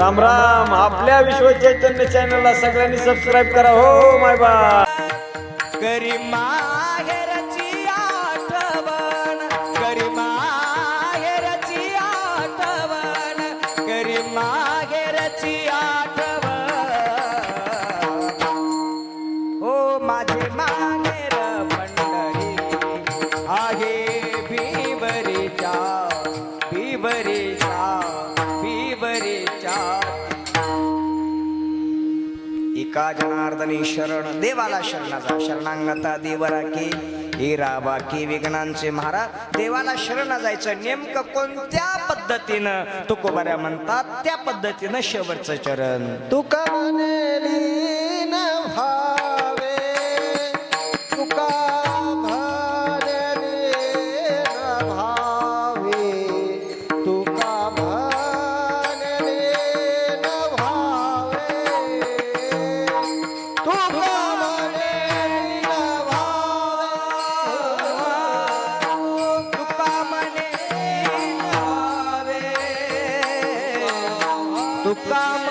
राम राम. आपल्या विश्व चैतन्य चॅनलला सगळ्यांनी सबस्क्राईब करा. हो माय बा करी माहेरची आठवण करी माहेरची आठवण करी माहेरची आठवण. का जनार्दनी शरण? देवाला शरणाचा शरणांगता देवरा की हिरा बाकी विघ्नांचे महाराज. देवाला शरण जायचं नेमकं कोणत्या पद्धतीनं? तुकोबऱ्या म्हणतात त्या पद्धतीनं शेवटचं चरण. तुका तुका म्हणे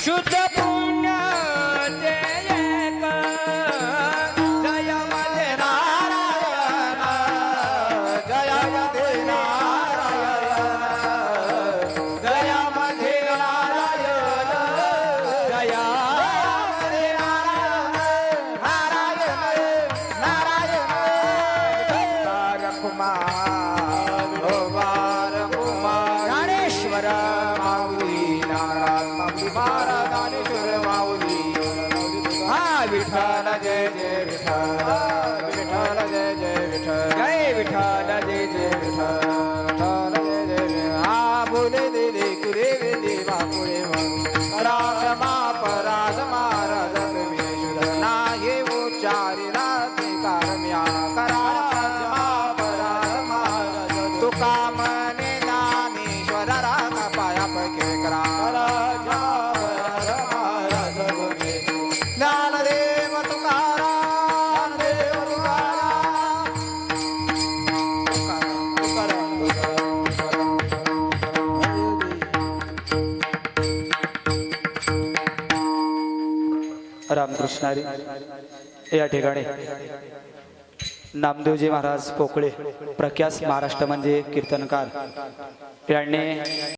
Shoot up! विठ्ठल दानेश्वर माऊली हा विठाला जय जय विठाला रामकृष्णारी. या ठिकाणी नामदेवजी महाराज पोकळे प्रख्यात महाराष्ट्र म्हणजे कीर्तनकार. यांनी